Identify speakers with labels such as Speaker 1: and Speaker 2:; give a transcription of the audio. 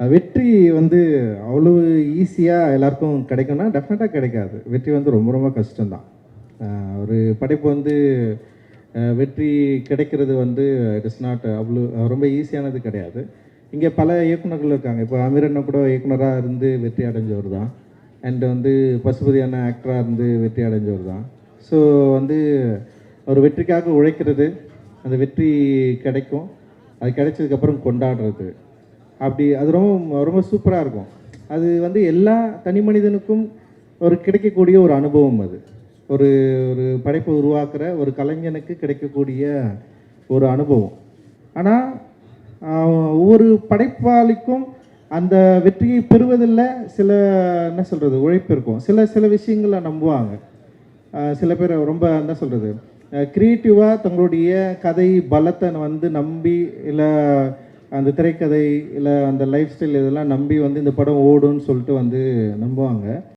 Speaker 1: வெற்றி வந்து அவ்வளோ ஈஸியாக எல்லாருக்கும் கிடைக்கும்னா டெஃபினட்டாக கிடைக்காது. வெற்றி வந்து ரொம்ப ரொம்ப கஷ்டம்தான். ஒரு படைப்பு வந்து வெற்றி கிடைக்கிறது வந்து இட் இஸ் நாட் அவ்வளோ ரொம்ப ஈஸியானது கிடையாது. இங்கே பல இயக்குனர்கள் இருக்காங்க. இப்போ அமீரண்ணா கூட இயக்குனராக இருந்து வெற்றி அடைஞ்சவர் தான். அண்ட் வந்து பசுபதி ஆக்டராக இருந்து வெற்றி அடைஞ்சவர் தான். ஸோ வந்து ஒரு வெற்றிக்காக உழைக்கிறது அந்த வெற்றி கிடைக்கும். அது கிடைச்சதுக்கப்புறம் கொண்டாடுறது. அப்படி அது ரொம்ப ரொம்ப சூப்பராக இருக்கும். அது வந்து எல்லா தனி மனிதனுக்கும் ஒரு கிடைக்கக்கூடிய ஒரு அனுபவம் அது. ஒரு ஒரு படைப்பை உருவாக்குற ஒரு கலைஞனுக்கு கிடைக்கக்கூடிய ஒரு அனுபவம். ஆனால் ஒவ்வொரு படைப்பாளிக்கும் அந்த வெற்றியை பெறுவதில் சில என்ன சொல்கிறது உழைப்பு இருக்கும். சில சில விஷயங்களை நம்புவாங்க. சில பேர் ரொம்ப என்ன சொல்கிறது க்ரியேட்டிவாக தங்களுடைய கதை பலத்தை வந்து நம்பி இல்லை அந்த திரைக்கதை இல்லை அந்த லைஃப் ஸ்டைல் இதெல்லாம் நம்பி வந்து இந்த படம் ஓடும்னு சொல்லிட்டு வந்து நம்புவாங்க.